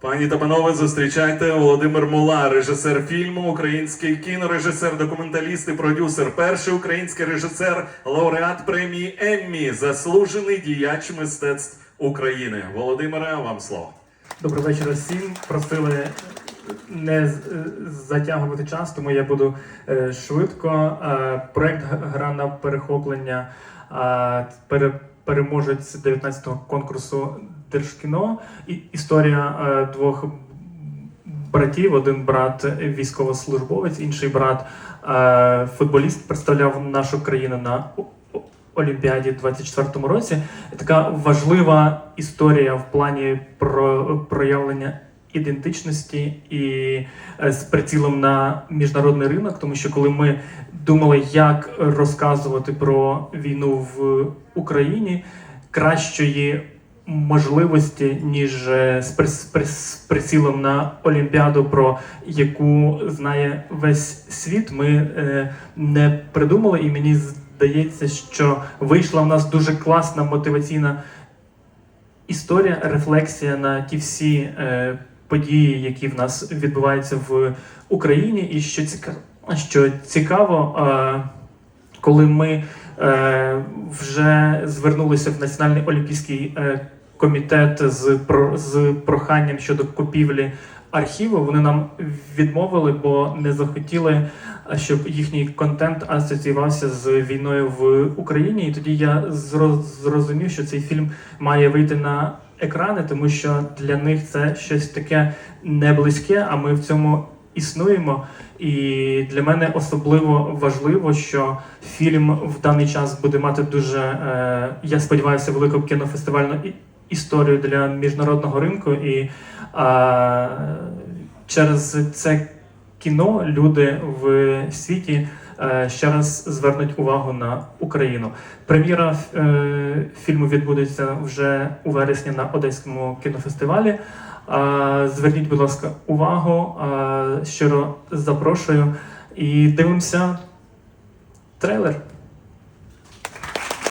Пані та панове, зустрічайте Володимир Мула, режисер фільму, український кінорежисер, документаліст і продюсер, перший український режисер, лауреат премії Еммі, заслужений діяч мистецтв України. Володимире, вам слово. Добрий вечір всім. Просили не е, затягувати час, тому я буду е, швидко. Е, Проект Гра на перехоплення переможець 19-го конкурсу Держкіно. І історія е, двох братів: один брат військовослужбовець, інший брат е, футболіст, представляв нашу країну на Олімпіаді в 24-му році. Така важлива історія в плані про проявлення ідентичності і е, з прицілом на міжнародний ринок, тому що коли ми думали, як розказувати про війну в Україні, кращої можливості, ніж е, з при- з при- з прицілом на Олімпіаду, про яку знає весь світ, ми е, не придумали, і мені здається, що вийшла в нас дуже класна мотиваційна історія, рефлексія на ті всі е, події, які в нас відбуваються в Україні, і що цікаво, що цікаво, коли ми вже звернулися в Національний олімпійський комітет з, про, з проханням щодо купівлі архіву, вони нам відмовили, бо не захотіли, щоб їхній контент асоціювався з війною в Україні. І тоді я зро- зрозумів, що цей фільм має вийти на екрани, тому що для них це щось таке не близьке, а ми в цьому існуємо. І для мене особливо важливо, що фільм в даний час буде мати дуже, е, я сподіваюся, велику кінофестивальну історію для міжнародного ринку. І е, через це кіно люди в світі е, ще раз звернуть увагу на Україну. Прем'єра е, фільму відбудеться вже у вересні на Одеському кінофестивалі. Зверніть, будь ласка, увагу. Щиро запрошую і дивимося трейлер.